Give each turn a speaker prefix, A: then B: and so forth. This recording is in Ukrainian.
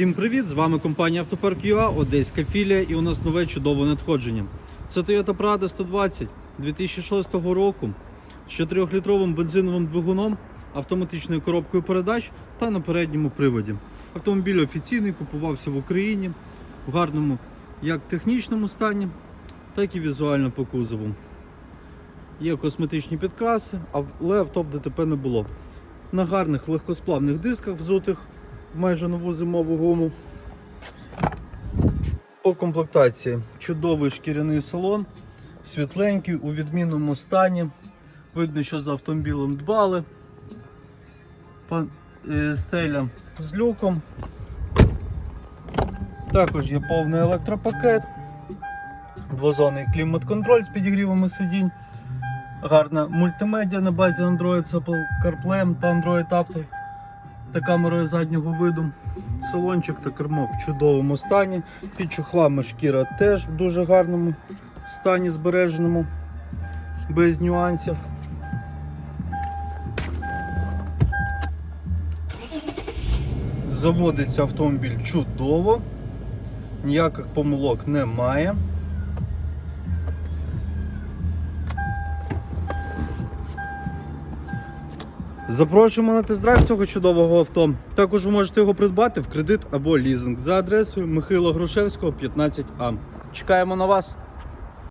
A: Всім привіт! З вами компанія Автопарк ЮА, Одеська філія, і у нас нове чудове надходження. Це Toyota Prado 120 2006 року з 4-літровим бензиновим двигуном, автоматичною коробкою передач та на передньому приводі. Автомобіль офіційний, купувався в Україні в гарному як технічному стані, так і візуально по кузову. Є косметичні підкраси, але авто в ДТП не було. На гарних легкосплавних дисках взутих майже нову зимову гуму. По комплектації чудовий шкіряний салон, світленький, у відмінному стані. Видно, що за автомобілем дбали. Е, Стеля з люком. Також є повний електропакет, двозонний клімат-контроль з підігрівами сидінь, гарна мультимедіа на базі Android з Apple CarPlay та Android Auto та камерою заднього виду. Салончик та кермо в чудовому стані. Під чохлами шкіра теж в дуже гарному стані збереженому, без нюансів. Заводиться автомобіль чудово, ніяких помилок немає. Запрошуємо на тест-драйв цього чудового авто. Також ви можете його придбати в кредит або лізинг за адресою Михайла Грушевського, 15А. Чекаємо на вас.